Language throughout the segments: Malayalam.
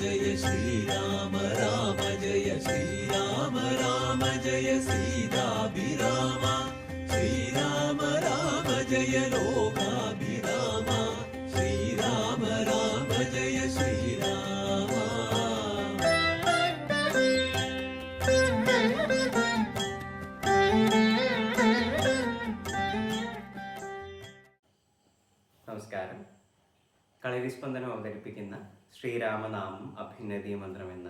जय श्रीराम राम जय श्रीराम राम जय सीताभिराम। श्रीराम राम जय लोकाभि സ്പന്ദനം അവതരിപ്പിക്കുന്ന ശ്രീരാമനാമം അഭ്യുന്നതി മന്ത്രം എന്ന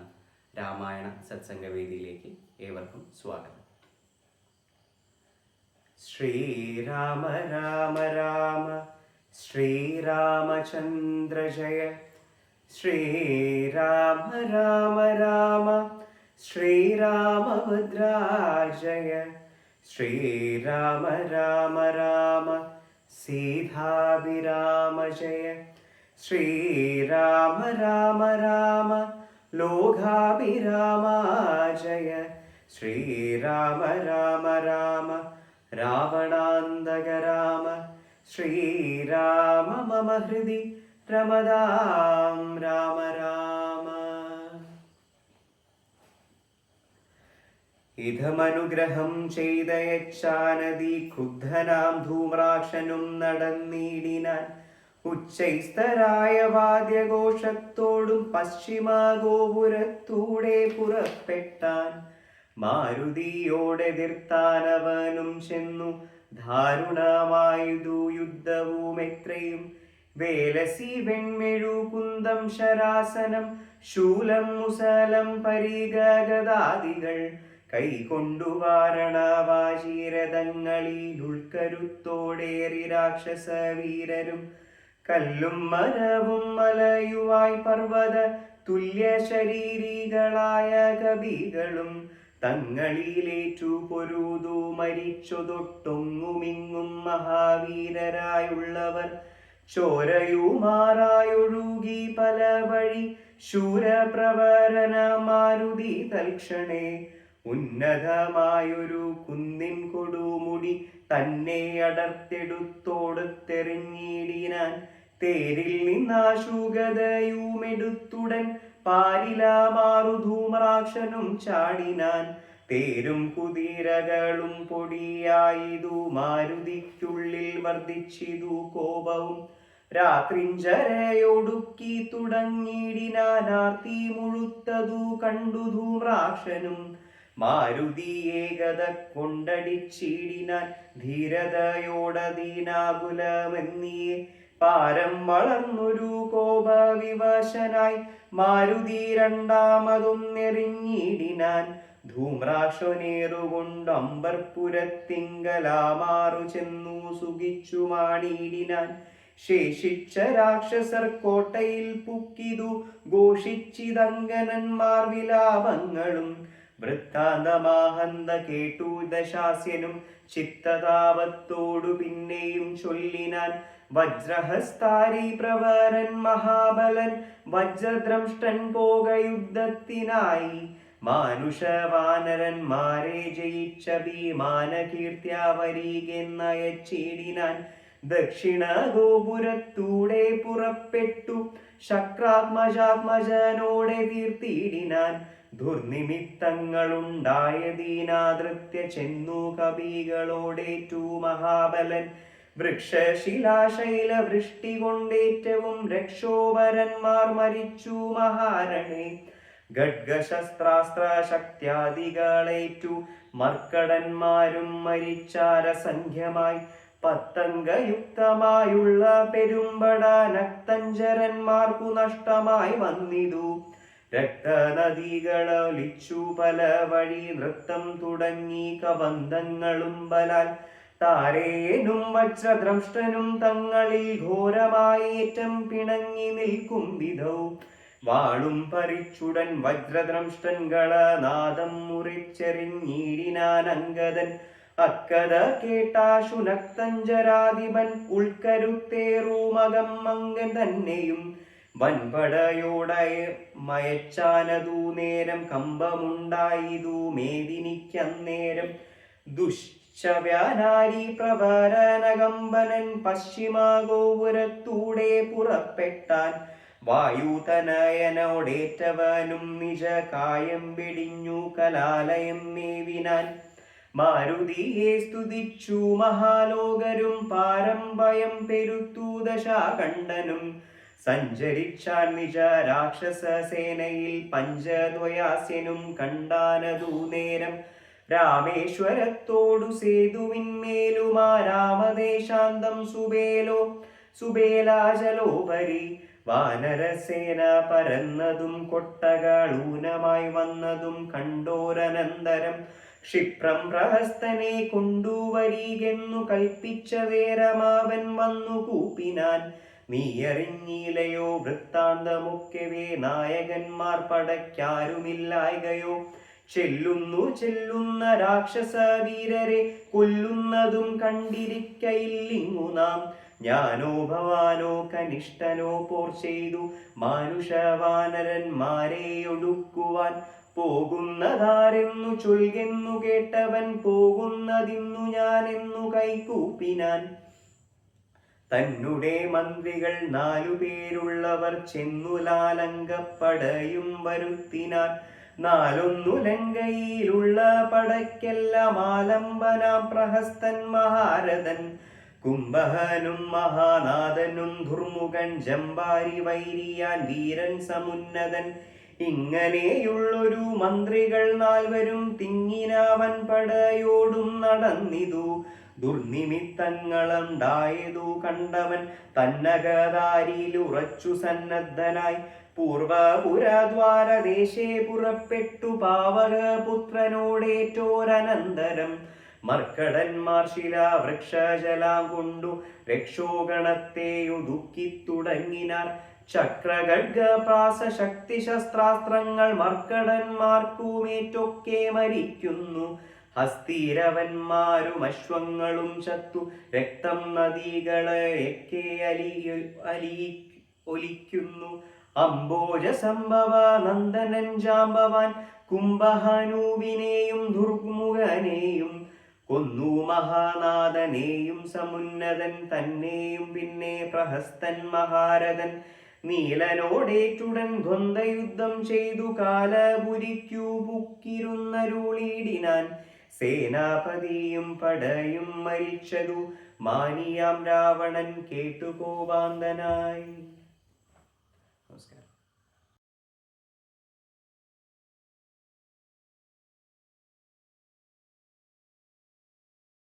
രാമായണ സത്സംഗവേദിയിലേക്ക് ഏവർക്കും സ്വാഗതം. ശ്രീരാമ രാമ രാമ ശ്രീരാമചന്ദ്ര ജയ ശ്രീരാമ രാമ രാമ ശ്രീരാമഭദ്രാജയ ശ്രീരാമ രാമ രാമ സീതാവിരാമ ജയ. ശ്രീരാമ രാമ രാമ ലോകാഭിരാമ ജയ. ശ്രീരാമ രാമ രാമ രാവണാന്തക രാമ. ശ്രീരാമ മമ ഹൃദി രമതാം രാമ രാമ. ഇതമനുഗ്രഹം ചെയ്തയച്ചാനതി ക്രുദ്ധനാം ധൂമ്രാക്ഷനും നടന്നീടിനാൻ ഉച്ചൈസ്തരായ വാദ്യഘോഷത്തോടും പശ്ചിമഗോപുരത്തൂടെ പുറപ്പെട്ടാൻ മാരുതിയോടെതിർത്താനവനും ചെന്നു. ദാരുണമായുധു യുദ്ധവും എത്രയും. വേലസി വെൺമെഴു കുന്തം ശരാസനം ശൂലം മുസലം പരീഗഗതാദികൾ കൈകൊണ്ടു വാരണവാചീരഥങ്ങളിൽ ഉൾക്കരുത്തോടേറി രാക്ഷസ വീരരും കല്ലും മരവും മലയുവായി പർവത തുല്യ ശരീരികളായ കവികളും തങ്ങളിലേറ്റു പൊരുതു മരിച്ചൊതൊട്ടൊങ്ങുമിങ്ങും മഹാവീരരായുള്ളവർ. ചോരയുമാറായൊഴുകി പല വഴി ശൂരപ്രവരന മാരുതി തൽക്ഷണേ ഉന്നതമായൊരു കുന്നിൻ കൊടുമുടി തന്നെ അടർത്തെടുത്തോടുത്തെറിഞ്ഞിടിനാൻ തേരിൽ നിന്നാശുഗതയുമെടുത്തുടൻ പാരിലാമാറു ധൂമ്രാക്ഷനും ചാടിനാൻ. തേരും കുതിരകളും പൊടിയായിതു മാരുതിക്കുള്ളിൽ വർദ്ധിച്ചിതു കോപവും. രാത്രിഞ്ചരയൊടുക്കി തുടങ്ങിയിടിനാർത്തി മുഴുത്തതു കണ്ടു ധൂമ്രാക്ഷനും. മാരുതി ഏകത കൊണ്ടടിച്ചിടിനാൻ ധീരതയോടതീനാകുലമെന്നിയെ പാരം വളർന്നൊരു കോപവിവശനായി മാരുതി രണ്ടാമതൊന്നെറിഞ്ഞിടിനാൻ ധൂമ്രാക്ഷനേറുകൊണ്ട് അമ്പർപുരത്തിങ്കലാമാറു ചെന്നു സുഖിച്ചു മാടിയിടിനാൻ ശേഷിച്ച രാക്ഷസർ കോട്ടയിൽ പുക്കിതു ഘോഷിച്ചിതങ്കനന്മാർ വിലാപങ്ങളും വൃത്താന്തമാഹന്ത കേട്ടു ദശാസ്യനും ചിത്തതാപത്തോടു പിന്നെയും ചൊല്ലിനാൻ വജ്രഹസ്താരി പ്രവരൻ മഹാബലൻ വജ്രദ്രംഷ്ടൻ പോകയുദ്ധത്തിനായി മാനുഷവാനരന്മാരെ ജയിച്ച ഭീമാന കീർത്തിയാവരീകെന്നയച്ചിടിനാൻ ദക്ഷിണ ഗോപുരത്തൂടെ പുറപ്പെട്ടു ശക്രാത്മജാത്മജനോടെ തീർത്തിയിടിനാൻ ദുർനിമിത്തങ്ങളുണ്ടായതീനാദൃത്യ ചെന്നു കവികളോടേറ്റു മഹാബലൻ. വൃക്ഷശിലാശൈല വൃഷ്ടി കൊണ്ടേറ്റവും രക്ഷോവരന്മാർ മരിച്ചു മഹാരണേ. ഖഡ്ഗശസ്ത്രാസ്ത്ര ശക്തിയാദികളേറ്റു മർക്കടന്മാരും മരിച്ചാരസംഖ്യമായി. പത്തംഗയുക്തമായുള്ള പെരുമ്പട നക്തഞ്ചരന്മാർക്കു നഷ്ടമായി വന്നിതു. രക്തനദികളൊലിച്ചു പല വഴി നൃത്തം തുടങ്ങി കബന്ധങ്ങളും ബലാൽ. താരേനും വജ്രദ്രംഷ്ടനും തങ്ങളിൽ ഘോരമായേറ്റം പിണങ്ങി നിൽക്കും വിധൗ. വാളും പറിച്ചുടൻ വജ്രദ്രംഷ്ടൻകളനാദം മുറിച്ചെറിഞ്ഞീടിനാൻ അങ്കദൻ അക്കഥ കേട്ടാശുനക്തഞ്ചരാധിപൻ ഉൾക്കരുത്തേറൂമകം മങ്കൻ തന്നെയും. വൻപടയോടയ മയച്ചാനതു നേരം കമ്പമുണ്ടായിതു മേദിനിക്കന്നേരം. ദുശ്ശവ്യാനാരി പ്രവരനകമ്പനൻ പശ്ചിമാഗോപുരത്തൂടെ പുറപ്പെട്ടാൻ വായുതനയനോടേറ്റവനും നിജ കായം പിടിഞ്ഞു കലാലയം മേവിനാൻ. മാരുതിയെ സ്തുതിച്ചു മഹാലോകരും പാരമ്പയം പെരുത്തു ദശാകണ്ഠനും സഞ്ചരിച്ചാൻ നിജ രാക്ഷസ സേനയിൽ പഞ്ചദ്വയാസ്യനും കണ്ടാനതു നേരം. രാമേശ്വരത്തോടു സേതുവിന്മേലുമാ രാമദേശാന്തം സുബേലോ സുബേലാചലോപരി. വാനരസേന പരന്നതും കൊട്ടകളൂനമായി വന്നതും കണ്ടോരനന്തരം. ക്ഷിപ്രം പ്രഹസ്തനെ കൊണ്ടുവരികെന്നു കൽപ്പിച്ച വേരമാവൻ വന്നു കൂപ്പിനാൻ. നീയറിഞ്ഞിലയോ വൃത്താന്തമൊക്കെവേ നായകന്മാർ പടയ്ക്കാരുമില്ലായകയോ ചെല്ലുന്നു ചെല്ലുന്ന രാക്ഷസ വീരരെ കൊല്ലുന്നതും കണ്ടിരിക്കയില്ലിങ്ങു നാം. ഞാനോ ഭവാനോ കനിഷ്ഠനോ പോർ ചെയ്തു മാനുഷവാനരന്മാരെ ഒടുക്കുവാൻ പോകുന്നതാരെന്നു ചൊൽകെന്നു കേട്ടവൻ പോകുന്നതിന്നു ഞാനെന്നു കൈകൂപ്പിനാൻ. തന്നെ മന്ത്രികൾ നാലു പേരുള്ളവർ ചെന്നു ലാലങ്കപ്പടയും വരുത്തിനാൻ. നാലൊന്നു ലങ്കയിലുള്ള പടയ്ക്കെല്ലാം ആലംബനാം പ്രഹസ്തൻ മഹാരഥൻ. കുംഭഹനും മഹാനാഥനും ദുർമുഖൻ ജമ്പാരി വൈരിയാൻ വീരൻ സമുന്നതൻ. ഇങ്ങനെയുള്ളൊരു മന്ത്രികൾ നാൽവരും തിങ്ങിനാവൻ പടയോടും നടന്നിതു. ദുർനിമിത്തങ്ങളുണ്ടായതു കണ്ടവൻ തന്നകതാരിയിലുറച്ചു സന്നദ്ധനായി. പൂർവപുരദ്വാരദേശേ പുറപ്പെട്ടു പാവകപുത്രനോടേറ്റോരനന്തരം മർക്കടന്മാർ ശിലാവൃക്ഷജലാം കൊണ്ടു രക്ഷോഗണത്തെ ഒതുക്കി തുടങ്ങിനാർ ചക്രഗഡ്ഗപ്രാസ ശക്തി മർക്കടന്മാർക്കുമേറ്റൊക്കെ മരിക്കുന്നു. ഹസ്തീരവന്മാരും അശ്വങ്ങളും ചത്തു. രക്തം നദികളെയൊക്കെ അലി അലി ഒലിക്കുന്നു. അംബോജ സംഭവ നന്ദനൻ ജാമ്പവാൻ. കുംഭഹനൂവിനെയും ദുർമുഖനെയും കൊന്നു. മഹാനാഥനെയും സമുന്നതൻ തന്നെയും പിന്നെ പ്രഹസ്തൻ മഹാരഥൻ. നീലനോടേറ്റുടൻ ദ്വന്ദ്വയുദ്ധം ചെയ്തു. കാലപുരിക്കു പുക്കിരുന്നരുളിയിടിനാൻ സേനാപതിയും പടയും മരിച്ചതു. മാനിയാം രാവണൻ കേട്ടു കോപാന്തനായി നമസ്കാരം